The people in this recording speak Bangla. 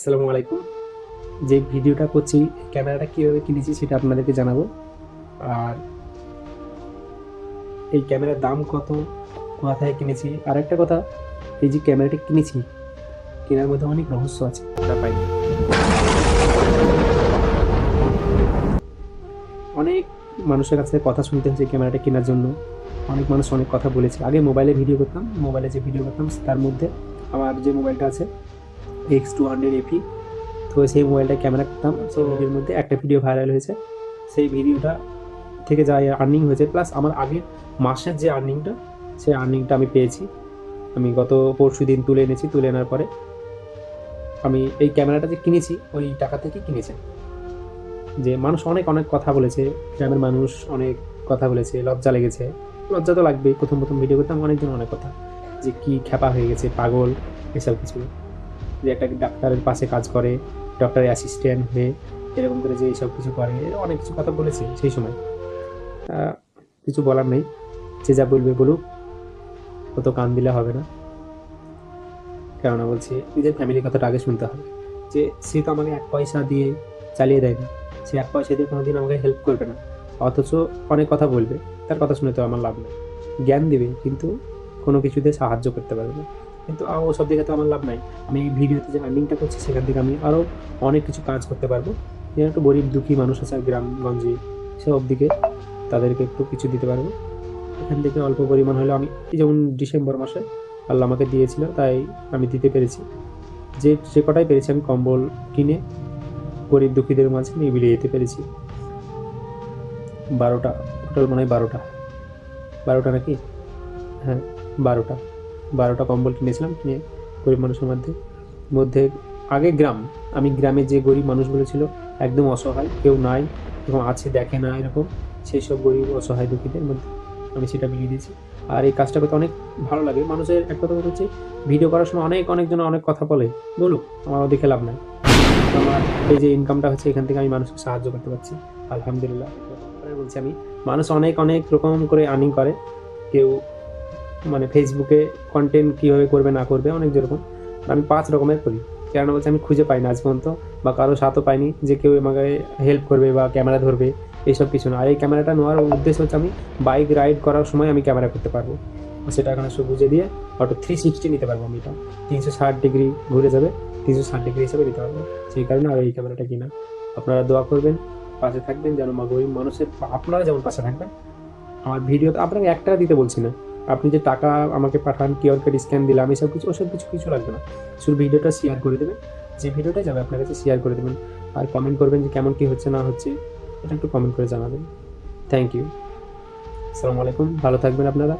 আসসালামু আলাইকুম। যে ভিডিওটা করছি ক্যামেরাটা কীভাবে কিনেছি সেটা আপনাদেরকে জানাব। আর এই ক্যামেরার দাম কত কোথায় কিনেছি? আর একটা কথা এই যে ক্যামেরাটা কিনেছি কেনার মধ্যে অনেক রহস্য আছে। পাইনি অনেক মানুষের কাছে কথা শুনতে হচ্ছে ক্যামেরাটা কেনার জন্য। অনেক মানুষ অনেক কথা বলেছে। আগে মোবাইলে ভিডিও করতাম মোবাইলে যে ভিডিও করতাম তার মধ্যে। আমার যে মোবাইলটা আছে এক্স টু হান্ড্রেড এপি তো সেই মোবাইলটা ক্যামেরা করতাম। সেই ভিডিওর মধ্যে একটা ভিডিও ভাইরাল হয়েছে। সেই ভিডিওটা থেকে যা আর্নিং হয়েছে। প্লাস আমার আগের মাসের যে আর্নিংটা সেই আর্নিংটা আমি পেয়েছি। আমি গত পরশু দিন তুলে এনেছি। তুলে আনার পরে আমি এই ক্যামেরাটা যে কিনেছি ওই টাকা থেকে কিনেছি। যে মানুষ অনেক অনেক কথা বলেছে। গ্রামের মানুষ অনেক কথা বলেছে। লজ্জা লেগেছে। লজ্জা তো লাগবেই। প্রথম প্রথম ভিডিও করতাম অনেকজন অনেক কথা। যে কি খ্যাপা হয়ে গেছে পাগল এসব কিছু। যে একটা ডাক্তারের পাশে কাজ করে ডক্টরের অ্যাসিস্ট্যান্ট হয়ে এরকম করে যে এইসব কিছু করে অনেক কিছু কথা বলেছে সেই সময়। কিছু বলার নেই, যে যা বলবে বলুক, অত কান দিলে হবে না। কেননা বলছে, নিজের ফ্যামিলির কথাটা আগে শুনতে হবে, যে সে তো আমাকে এক পয়সা দিয়ে চালিয়ে দেয় না সে এক পয়সা দিয়ে কোনোদিন আমাকে হেল্প করবে না, অথচ অনেক কথা বলবে, তার কথা শুনে তো আমার লাভ নেই। জ্ঞান দেবে, কিন্তু কোনো কিছুতে সাহায্য করতে পারবে না। কিন্তু ওসব দিকে তো আমার লাভ নাই। আমি এই ভিডিওতে যে আর্নিংটা করছি, সেখান থেকে আমি আরও অনেক কিছু কাজ করতে পারব। যেন একটু গরিব, দুঃখী মানুষ আছে গ্রামগঞ্জে সব দিকে তাদেরকে একটু কিছু দিতে পারব। এখান থেকে অল্প পরিমাণ হলেও আমি যেমন ডিসেম্বর মাসে আল্লাহ আমাকে দিয়েছিল, তাই আমি দিতে পেরেছি। যে যে কটাই পেরেছি, আমি কম্বল কিনে গরিব, দুঃখীদের মাঝে আমি বিলিয়ে দিতে পেরেছি। বারোটা টোটাল মনে হয় বারোটা। বারোটা নাকি? হ্যাঁ বারোটা। বারোটা কম্বল কিনেছিলাম, কিনে গরিব মানুষের মধ্যে। মধ্যে আগে গ্রাম, আমি গ্রামে যে গরিব মানুষগুলো ছিল একদম অসহায়, কেউ নাই এবং আছে, দেখে না এরকম, সেই সব গরিব অসহায় দুঃখীদের মধ্যে আমি সেটা বিলিয়ে দিয়েছি। আর এই কাজটা করতে অনেক ভালো লাগে। মানুষের এক কথা হচ্ছে ভিডিও করার সময় অনেক অনেকজন অনেক কথা বলে, বলুক, আমার দেখে লাভ নাই। আমার এই যে ইনকামটা হচ্ছে, এখান থেকে আমি মানুষকে সাহায্য করতে পারছি, আলহামদুলিল্লাহ। বলছি আমি, মানুষ অনেক অনেক রকম করে আর্নিং করে, কেউ মানে ফেসবুকে কন্টেন্ট কীভাবে করবে, না করবে, অনেক যেরকম। আমি পাঁচ রকমের করি। কেন বলছে আমি খুঁজে পাই না আজ পর্যন্ত, বা কারও সাথও পাইনি যে কেউ আমাকে হেল্প করবে বা ক্যামেরা ধরবে, এইসব কিছু না। আর এই ক্যামেরাটা নেওয়ার উদ্দেশ্য হচ্ছে আমি বাইক রাইড করার সময় আমি ক্যামেরা করতে পারব। সেটা এখানে বুঝে দিয়ে অটো থ্রি সিক্সটি নিতে পারব আমি এটা। তিনশো ষাট ডিগ্রি ঘুরে যাবে, তিনশো ষাট ডিগ্রি হিসেবে নিতে পারব। সেই কারণে আর এই ক্যামেরাটা কিনা। আপনারা দোয়া করবেন, পাশে থাকবেন যেন মা গরিব মানুষের, আপনারা যেমন পাশে থাকবেন, আমার ভিডিও আপনাকে একটা দিতে বলছি না। আপনি যে টাকা আমাকে পাঠান কিউআর কোড স্ক্যান দিলাম, এসব কিছু, ওসব কিছু কিছু লাগবে না। শুধু ভিডিওটা শেয়ার করে দেবেন। যে ভিডিওটা যাবে আপনার কাছে শেয়ার করে দেবেন। আর কমেন্ট করবেন যে কেমন কী হচ্ছে, না হচ্ছে, এটা একটু কমেন্ট করে জানাবেন। থ্যাংক ইউ আসসালামু আলাইকুম ভালো থাকবেন আপনারা।